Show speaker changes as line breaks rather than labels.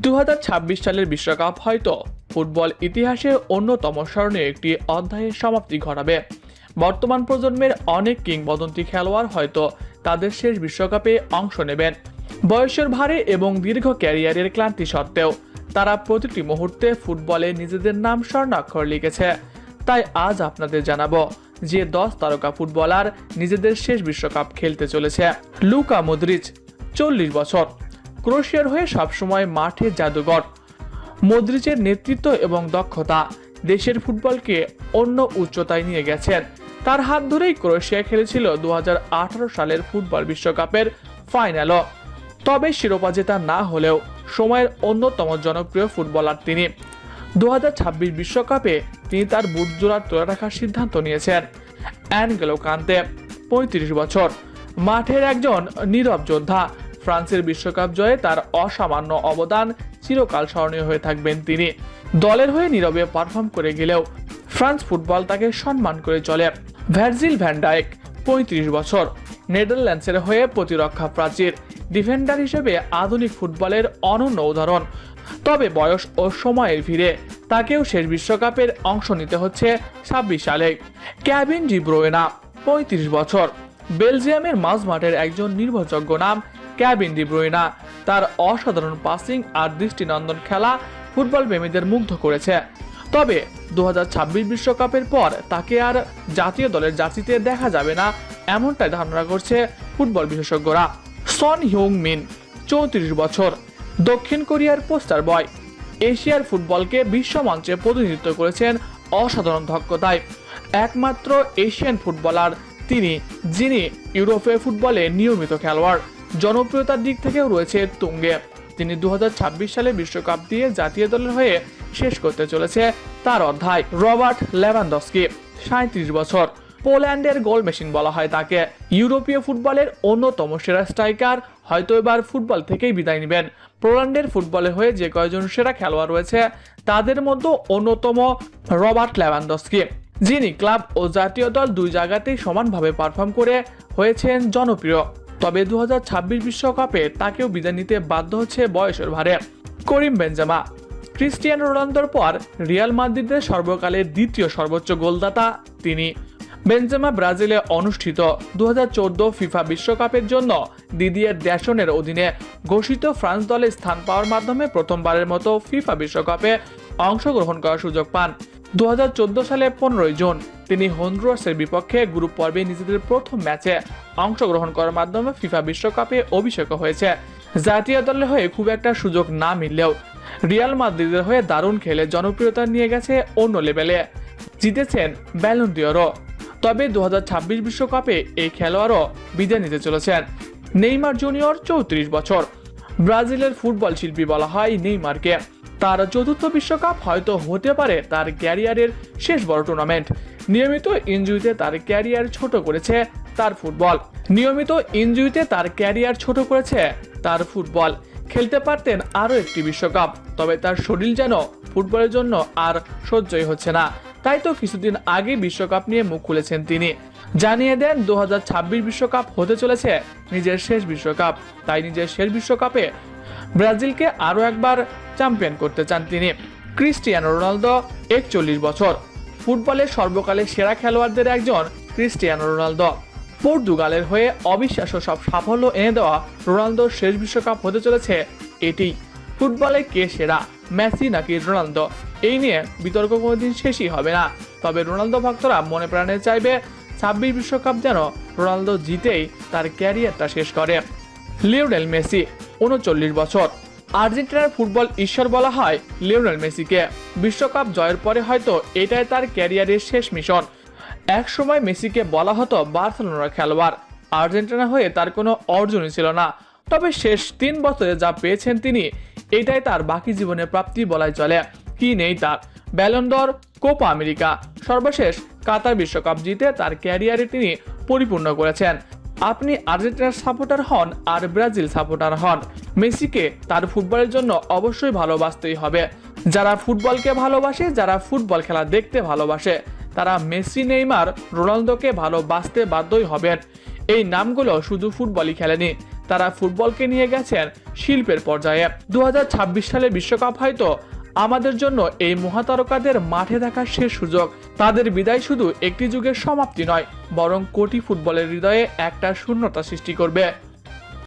দু হাজার ছাব্বিশ সালের বিশ্বকাপ হয়তো ফুটবল ইতিহাসে অন্যতম স্মরণীয় একটি অধ্যায়ের সমাপ্তি ঘটাবে। বর্তমান প্রজন্মের অনেক কিংবদন্তি খেলোয়াড় হয়তো তাদের শেষ বিশ্বকাপে অংশ নেবেন। বয়সের ভারে এবং দীর্ঘ ক্যারিয়ারের ক্লান্তি সত্ত্বেও তারা প্রতিটি মুহূর্তে ফুটবলে নিজেদের নাম স্বর্ণাক্ষর লিখেছে। তাই আজ আপনাদের জানাব যে দশ তারকা ফুটবলার নিজেদের শেষ বিশ্বকাপ খেলতে চলেছে। লুকা মদ্রিচ, চল্লিশ বছর। ক্রোয়েশিয়ার হয়ে সবসময় মাঠে জাদুঘর মদ্রিচের নেতৃত্ব এবং দক্ষতা দেশের ফুটবলকে অন্য উচ্চতায় নিয়ে গেছেন। তার হাত ধরেই ক্রোয়েশিয়া খেলেছিল দু হাজার আঠারো সালের ফুটবল বিশ্বকাপের ফাইনালও। তবে শিরোপা জেতা না হলেও সময়ের অন্যতম জনপ্রিয় ফুটবলার তিনি। দু বিশ্বকাপে তিনি তার বুট জোড়া তোলা রাখার সিদ্ধান্ত নিয়েছেন অ্যান অ্যানগেলো কান্তে, পঁয়ত্রিশ বছর। মাঠের একজন নীরব যোদ্ধা ফ্রান্সের বিশ্বকাপ জয়ে তার অসামান্য অবদান চিরকাল স্মরণীয় হয়ে থাকবেন তিনি। দলের হয়ে নীরবে পারফর্ম করে গেলেও ফ্রান্স ফুটবল তাকে সম্মান করে চলে। ভ্যারজিল ভ্যান্ডাইক পঁয়ত্রিশ বছর। নেদারল্যান্ডসের হয়ে প্রতিরক্ষা প্রাচীর, ডিফেন্ডার হিসেবে আধুনিক ফুটবলের অনন্য উদাহরণ। তবে বয়স ও সময়ের ভিড়ে তাকেও শেষ বিশ্বকাপের অংশ নিতে হচ্ছে ছাব্বিশ সালে। ক্যাবিন ডিব্রোয়েনা পঁয়ত্রিশ বছর। বেলজিয়ামের মাঝমাঠের একজন নির্ভরযোগ্য নাম ক্যাবিন ডিব্রোয়েনা তার অসাধারণ পাসিং আর দৃষ্টিনন্দন খেলা ফুটবল প্রেমীদের মুগ্ধ করেছে। তবে দু বিশ্বকাপের পর তাকে আর জাতীয় দলের জার্সিতে দেখা যাবে না, এমনটাই ধারণা করছে ফুটবল বিশেষজ্ঞরা। সন হিউং মিন চৌত্রিশ বছর, দক্ষিণ কোরিয়ার পোস্টার বয়। এশিয়ার ফুটবলকে বিশ্ব মঞ্চে প্রতিনিধিত্ব করেছেন অসাধারণ দক্ষতায় একমাত্র এশিয়ান ফুটবলার তিনি, যিনি ইউরোপে ফুটবলে নিয়মিত খেলোয়াড়। জনপ্রিয়তার দিক থেকেও রয়েছে তুঙ্গে তিনি দু হাজার ছাব্বিশ সালে বিশ্বকাপ দিয়ে জাতীয় দলের হয়ে শেষ করতে চলেছে তার অধ্যায় রবার্ট লেভানডস্কি সাঁত্রিশ বছর। পোল্যান্ডের গোল মেশিন বলা হয় তাকে। ইউরোপীয় ফুটবলের অন্যতম সেরা স্ট্রাইকার, হয়তো এবার ফুটবল থেকেই বিদায় নেবেন। পোল্যান্ডের ফুটবলে হয়ে যে কয়জন সেরা খেলোয়াড় রয়েছে, তাদের মধ্যে অন্যতম রবার্ট লেভানডস্কি, যিনি ক্লাব ও জাতীয় দল দুই জায়গাতেই সমানভাবে পারফর্ম করে হয়েছেন জনপ্রিয়। তবে দু হাজার বিশ্বকাপে তাকেও বিদায় নিতে বাধ্য হচ্ছে বয়সের ভারে করিম বেঞ্জামা ক্রিস্টিয়ানো রোনালদোর পর রিয়াল মাদ্রিদের সর্বকালের দ্বিতীয় সর্বোচ্চ গোলদাতা তিনি। বেঞ্জামা ব্রাজিলে অনুষ্ঠিত দু হাজার চোদ্দ ফিফা বিশ্বকাপের জন্য দিদিয়ের ড্যাশনের অধীনে ঘোষিত ফ্রান্স দলে স্থান পাওয়ার মাধ্যমে প্রথমবারের মতো ফিফা বিশ্বকাপে অংশগ্রহণ করার সুযোগ পান। দু হাজার চোদ্দ সালে পনেরোই জুন তিনি হন্ডুরাসের বিপক্ষে গ্রুপ পর্বে নিজেদের প্রথম ম্যাচে অংশগ্রহণ করার মাধ্যমে ফিফা বিশ্বকাপে অভিষেক হয়েছে। জাতীয় দলের হয়ে খুব একটা সুযোগ না মিললেও রিয়াল মাদ্রিদের হয়ে দারুণ খেলে জনপ্রিয়তা নিয়ে গেছে অন্য লেভেলে। জিতেছেন ব্যালন ডিওরও তবে দু বিশ্বকাপে এই খেলোয়াড়ও বিদায় নিতে চলেছেন। নেইমার জুনিয়র চৌত্রিশ বছর। ব্রাজিলের ফুটবল শিল্পী বলা হয় নেইমারকে। তার চতুর্থ বিশ্বকাপ হয়তো হতে পারে তার ক্যারিয়ারের শেষ বড় টুর্নামেন্ট নিয়মিত ইনজুরিতে তার ক্যারিয়ার ছোট করেছে তার ফুটবল। নিয়মিত ইনজুরিতে তার ক্যারিয়ার ছোট করেছে তার ফুটবল। খেলতে পারতেন আরও একটি বিশ্বকাপ, তবে তার শরীর যেন ফুটবলের জন্য আর সহ্যই হচ্ছে না। তাই তো কিছুদিন আগে বিশ্বকাপ নিয়ে মুখ খুলেছেন তিনি। জানিয়ে দেন, দু বিশ্বকাপ হতে চলেছে নিজের শেষ বিশ্বকাপ। তাই নিজের শেষ বিশ্বকাপে ব্রাজিলকে আরও একবার চ্যাম্পিয়ন করতে চান তিনি। ক্রিস্টিয়ানো রোনালদো, একচল্লিশ বছর। ফুটবলের সর্বকালের সেরা খেলোয়াড়দের একজন ক্রিস্টিয়ানো রোনালদো। পর্তুগালের হয়ে অবিশ্বাস্য সব সাফল্য এনে দেওয়া রোনালদোর শেষ বিশ্বকাপ হতে চলেছে এটি। ফুটবলে কে সেরা? মেসি নাকি রোনালদো? এই নিয়ে বিতর্ক কোনোদিন শেষই হবে না। তবে রোনালদো ভক্তরা মনে প্রাণে চাইবে ছাব্বিশ বিশ্বকাপ যেন রোনালদো জিতেই তার ক্যারিয়ারটা শেষ করে। লিওনেল মেসি, উনচল্লিশ বছর। আর্জেন্টিনার ফুটবল ঈশ্বর বলা হয় লিওনেল মেসিকে। বিশ্বকাপ জয়ের পরে হয়তো এটাই তার ক্যারিয়ারের শেষ মিশন। এক সময় মেসিকে বলা হতো বার্সেলোনার খেলোয়াড়। আর্জেন্টিনা হয়ে তার কোনো অর্জনই ছিল না। তবে শেষ তিন বছরে যা পেয়েছেন তিনি, এটাই তার বাকি জীবনের প্রাপ্তি বলাই চলে। কি নেই তার? ব্যালন্ডর কোপা আমেরিকা সর্বশেষ কাতার বিশ্বকাপ জিতে তার ক্যারিয়ারে তিনি পরিপূর্ণ করেছেন। আপনি আর্জেন্টিনার সাপোর্টার হন আর ব্রাজিল সাপোর্টার হন। মেসিকে তার ফুটবলের জন্য অবশ্যই ভালোবাসতেই হবে। যারা ফুটবলকে ভালোবাসে, যারা ফুটবল খেলা দেখতে ভালোবাসে, তারা মেসি, নেইমার, রোনালদোকে ভালোবাসতে বাধ্যই হবেন। এই নামগুলো শুধু ফুটবলই খেলেনি, তারা ফুটবলকে নিয়ে গেছেন শিল্পের পর্যায়ে। দু হাজার ছাব্বিশ সালে বিশ্বকাপ হয়তো আমাদের জন্য এই মহাতারকাদের মাঠে দেখার শেষ সুযোগ। তাদের বিদায় শুধু একটি যুগের সমাপ্তি নয় বরং কোটি ফুটবলের হৃদয়ে একটা শূন্যতা সৃষ্টি করবে।